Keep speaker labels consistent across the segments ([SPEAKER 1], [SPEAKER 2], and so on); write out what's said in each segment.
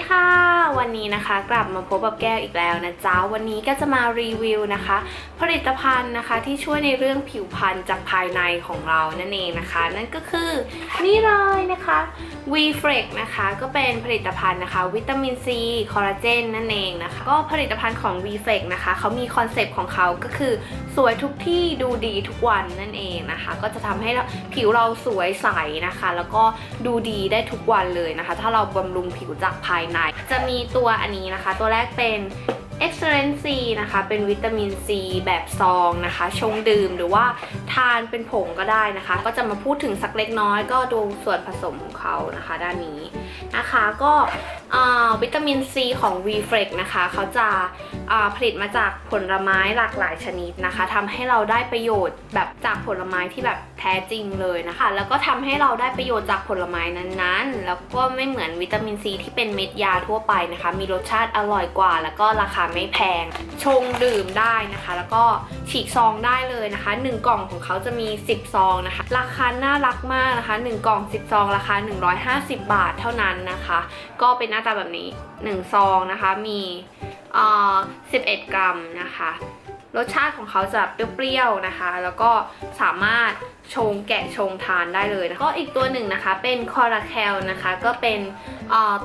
[SPEAKER 1] ดีค่ะ วันนี้นะคะ กลับมาพบกับแก้วอีกแล้วนะจ๊ะวันนี้ก็จะมารีวิวนะคะ ผลิตภัณฑ์นะคะที่ช่วยในเรื่องผิวพรรณจากภายในของเรานั่นเองนะคะ นั่นก็คือนี่เลยนะคะ v f r e x นะคะก็เป็นผลิตภัณฑ์นะคะ วิตามินซีคอลลาเจนนั่นเองนะคะก็ผลิตภัณฑ์ของ v f r e x นะคะเขามีคอนเซปต์ของเขาก็คือสวยทุกที่ดูดีทุกวันนั่นเองนะคะ ก็จะทำให้ผิวเราสวยใสนะคะ แล้วก็ดูดีได้ทุกวันเลยนะคะ ถ้าเราบำรุงผิวจากภายใน จะมีตัวอันนี้นะคะ ตัวแรกเป็น Excellency นะคะ เป็นวิตามินซีแบบซองนะคะ ชงดื่มหรือว่าทานเป็นผงก็ได้นะคะ ก็จะมาพูดถึงสักเล็กน้อยก็ดูส่วนผสมของเขานะคะ ด้านนี้นะคะก็วิตามินซีของ v f r e x นะคะเขาจะาผลิตมาจากผลไม้หลากหลายชนิดนะคะทำให้เราได้ประโยชน์แบบจากผลไม้ที่แบบแท้จริงเลยนะคะ แล้วก็ทำให้เราได้ประโยชน์จากผลไม้นั้นๆ แล้วก็ไม่เหมือนวิตามินซีที่เป็นเม็ดยาทั่วไปนะคะ มีรสชาติอร่อยกว่า แล้วก็ราคาไม่แพงชงดื่มได้นะคะ แล้วก็ฉีกซองได้เลยนะคะ 1 กล่องของเขาจะมี 10 ซองนะคะ ราคาน่ารักมากนะคะ 1 กล่อง 10 ซอง ราคา 150 บาทเท่านั้นนะคะ ก็เป็นหน้าตาแบบนี้ 1 ซองนะคะมีเอ่อ11 กรัมนะคะ รสชาติของเขาจะเปรี้ยวๆนะคะ แล้วก็สามารถชงแกะชงทานได้เลยนะก็อีกตัวหนึ่งนะคะเป็นคอราแคลนะคะก็เป็น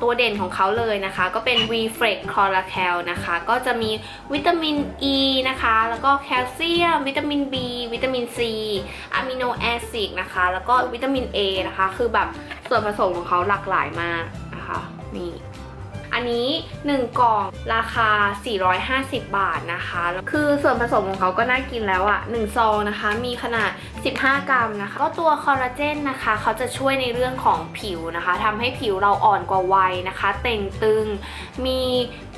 [SPEAKER 1] ตัวเด่นของเขาเลยนะคะ ก็เป็น v f r e x คอราแคลนะคะ ก็จะมีวิตามิน E นะคะ แล้วก็แคลเซียม วิตามิน B วิตามิน C อะมิโนแอซิดนะคะ แล้วก็วิตามิน A นะคะ คือแบบส่วนผสมของเขาหลากหลายมากนะคะนี่ อันนี้ 1 กล่องราคา 450 บาทนะคะ คือส่วนผสมของเขาก็น่ากินแล้วอะ่ะ1ซองนะคะ มีขนาด 15 กรัมนะคะ ก็ตัวคอลลาเจนนะคะ เขาจะช่วยในเรื่องของผิวนะคะทำให้ผิวเราอ่อนกว่าวัยนะคะ เต่งตึง มี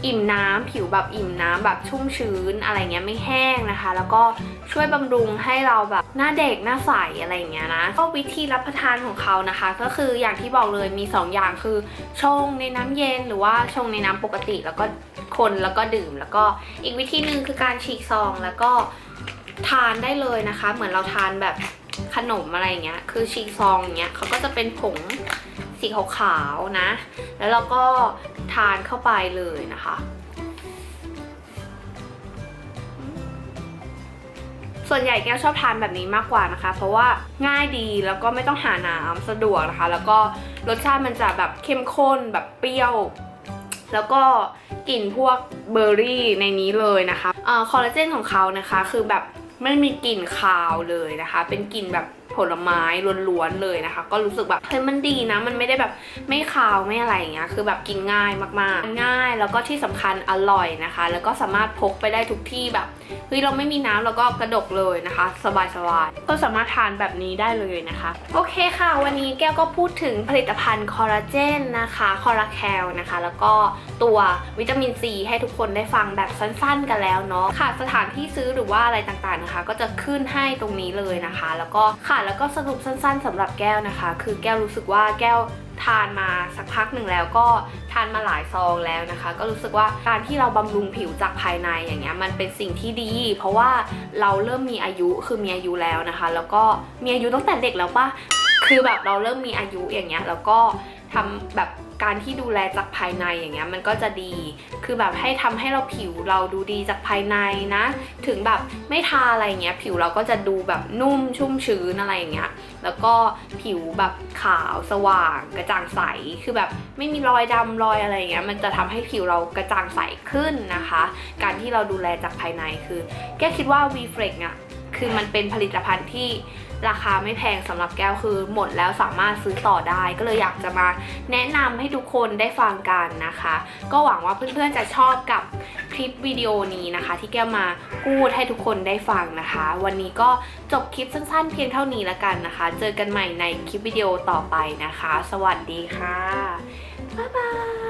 [SPEAKER 1] อิ่มน้ำผิวแบบอิ่มน้ำแบบชุ่มชื้น อะไรเงี้ยไม่แห้งนะคะ แล้วก็ ช่วยบำรุงให้เราแบบหน้าเด็กหน้าใสอะไรอย่างเงี้ยนะก็วิธีรับประทานของเขานะคะ ก็คืออย่างที่บอกเลยมี 2 อย่างคือชงในน้ำเย็นหรือว่าชงในน้ำปกติแล้วก็คนแล้วก็ดื่ม แล้วก็อีกวิธีหนึ่งคือการฉีกซองแล้วก็ทานได้เลยนะคะ เหมือนเราทานแบบขนมอะไรอย่างเงี้ย คือฉีกซองอย่างเงี้ยเขาก็จะเป็นผงสีขาวๆนะ แล้วเราก็ทานเข้าไปเลยนะคะ ส่วนใหญ่แก้วชอบทานแบบนี้มากกว่านะคะ เพราะว่าง่ายดีแล้วก็ไม่ต้องหาน้ำสะดวกนะคะ แล้วก็รสชาติมันจะแบบเข้มข้นแบบเปรี้ยว แล้วก็กลิ่นพวกเบอร์รี่ในนี้เลยนะคะเอ่อคอลลาเจนของเขานะคะ คือแบบไม่มีกลิ่นคาวเลยนะคะ เป็นกลิ่นแบบ ผลไม้ล้วนๆเลยนะคะ ก็รู้สึกแบบเฮ้ยมันดีนะ มันไม่ได้แบบไม่คาวไม่อะไรอย่างเงี้ยคือแบบกินง่ายมากๆ ง่ายแล้วก็ที่สำคัญอร่อยนะคะ แล้วก็สามารถพกไปได้ทุกที่แบบเฮ้ยเราไม่มีน้ำเราก็กระดกเลยนะคะ สบายๆก็สามารถทานแบบนี้ได้เลยนะคะ โอเคค่ะ วันนี้แก้วก็พูดถึงผลิตภัณฑ์คอลลาเจนนะคะคอลลาแคลนะคะ แล้วก็ตัววิตามินซีให้ทุกคนได้ฟังแบบสั้นๆกันแล้วเนาะค่ะสถานที่ซื้อหรือว่าอะไรต่างๆนะคะ ก็จะขึ้นให้ตรงนี้เลยนะคะ แล้วก็ค่ะแล้วก็สรุปสั้นๆสำหรับแก้วนะคะ คือแก้วรู้สึกว่าแก้วทานมาสักพักหนึ่งแล้วก็ทานมาหลายซองแล้วนะคะ ก็รู้สึกว่าการที่เราบำรุงผิวจากภายในอย่างเงี้ยมันเป็นสิ่งที่ดี เพราะว่าเราเริ่มมีอายุคือมีอายุแล้วนะคะ แล้วก็มีอายุตั้งแต่เด็กแล้วปะคือแบบเราเริ่มมีอายุอย่างเงี้ยแล้วก็ทำแบบ การที่ดูแลจากภายในอย่างเงี้ยมันก็จะดี คือแบบให้ทำให้เราผิวเราดูดีจากภายในนะ ถึงแบบไม่ทาอะไรเงี้ยผิวเราก็จะดูแบบนุ่มชุ่มชื้นอะไรอย่างเงี้ย แล้วก็ผิวแบบขาวสว่าง กระจ่างใส คือแบบไม่มีรอยดำรอยอะไรเงี้ย มันจะทำให้ผิวเรากระจ่างใสขึ้นนะคะ การที่เราดูแลจากภายในคือ แก้คิดว่า v f r e x เนี่ย คือมันเป็นผลิตภัณฑ์ที่ราคาไม่แพงสำหรับแก้วคือหมดแล้วสามารถซื้อต่อได้ ก็เลยอยากจะมาแนะนำให้ทุกคนได้ฟังกันนะคะ ก็หวังว่าเพื่อนๆจะชอบกับคลิปวิดีโอนี้นะคะ ที่แก้วมาพูดให้ทุกคนได้ฟังนะคะ วันนี้ก็จบคลิปสั้นๆ เพียงเท่านี้ละกันนะคะ เจอกันใหม่ในคลิปวิดีโอต่อไปนะคะ สวัสดีค่ะบ๊ายบาย